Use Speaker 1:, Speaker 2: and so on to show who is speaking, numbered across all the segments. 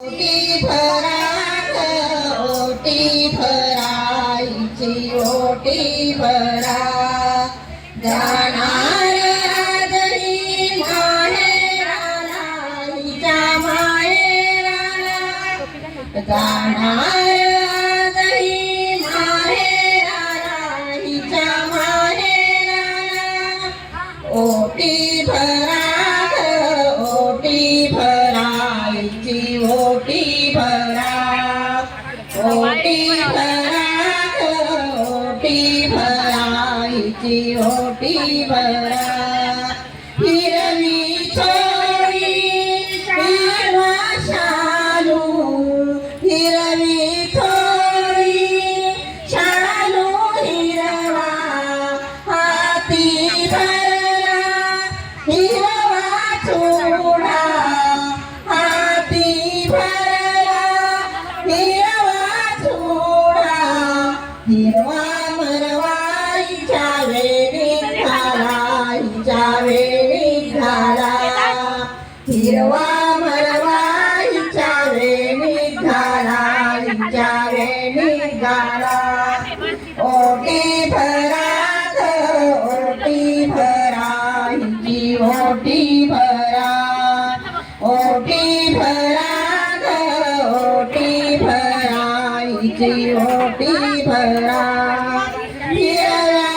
Speaker 1: ओटी भरात ओटी भरायची ओटी भरा जाणार आजही माहेराला हिच्या माहेराला. जाणार ओटी भरा ओटी भरायची ओटी भरा हिरवा मरवाईच्या वेळी घाला हिच्या वेळी घाला हिरवा मरवाईच्या वेळी घाला हिच्या वेळी घाला भरा हिची ओटी भरा हिरव्या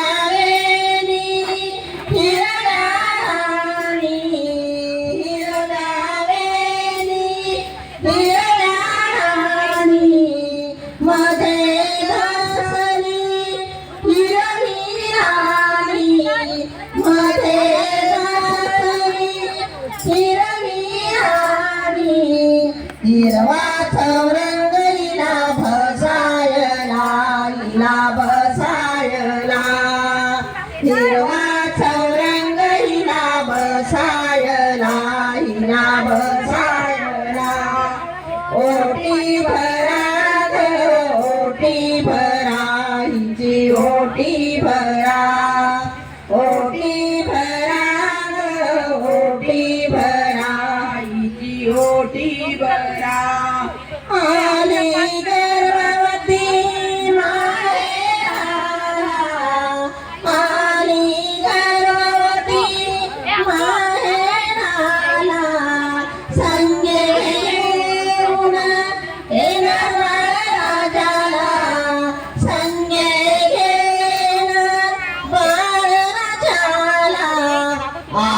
Speaker 1: बसायला. हिला बसायला ओटी भरा ओटी भरा हिची ओटी भरा. ओटी भरा ओटी भरा हिची ओटी भरा. आली